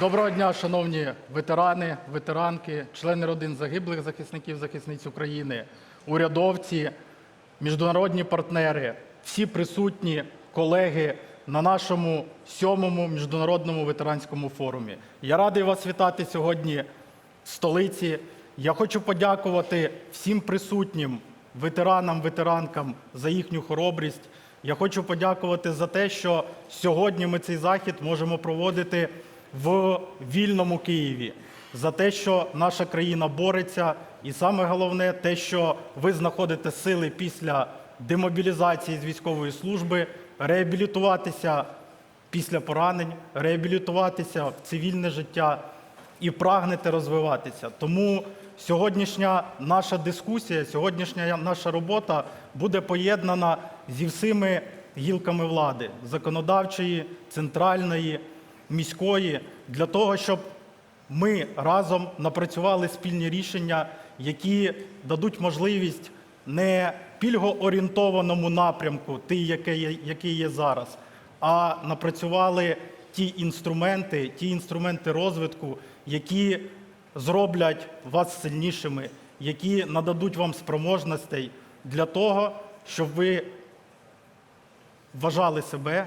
Доброго дня, шановні ветерани, ветеранки, члени родин загиблих захисників, захисниць України, урядовці, міжнародні партнери, всі присутні колеги на нашому сьомому міжнародному ветеранському форумі. Я радий вас вітати сьогодні в столиці. Я хочу подякувати всім присутнім ветеранам, ветеранкам за їхню хоробрість. Я хочу подякувати за те, що сьогодні ми цей захід можемо проводити в вільному Києві, за те, що наша країна бореться, і саме головне те, що ви знаходите сили після демобілізації з військової служби, реабілітуватися після поранень, реабілітуватися в цивільне життя і прагнете розвиватися. Тому сьогоднішня наша дискусія, сьогоднішня наша робота буде поєднана зі всіми гілками влади законодавчої, центральної, міської, для того, щоб ми разом напрацювали спільні рішення, які дадуть можливість не пільгоорієнтованому напрямку, той, який є, зараз, а напрацювали ті інструменти, ті інструменти розвитку, які зроблять вас сильнішими, які нададуть вам спроможностей для того, щоб ви вважали себе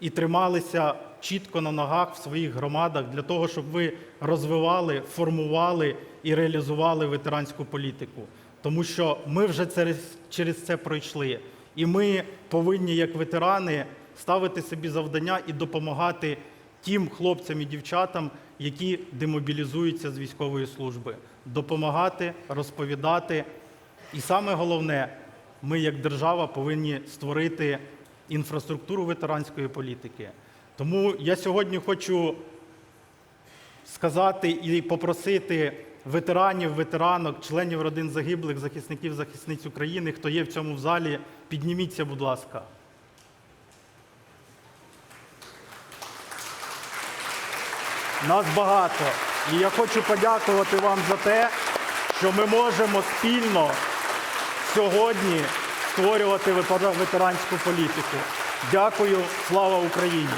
і трималися чітко на ногах в своїх громадах для того, щоб ви розвивали, формували і реалізували ветеранську політику. Тому що ми вже через, це пройшли. І ми повинні, як ветерани, ставити собі завдання і допомагати тим хлопцям і дівчатам, які демобілізуються з військової служби. Допомагати, розповідати. І саме головне, ми як держава повинні створити інфраструктуру ветеранської політики. Тому я сьогодні хочу сказати і попросити ветеранів, ветеранок, членів родин загиблих, захисників, захисниць України, хто є в цьому залі, підніміться, будь ласка. Нас багато. І я хочу подякувати вам за те, що ми можемо спільно сьогодні створювати ветера- ветеранську політику. Дякую, слава Україні!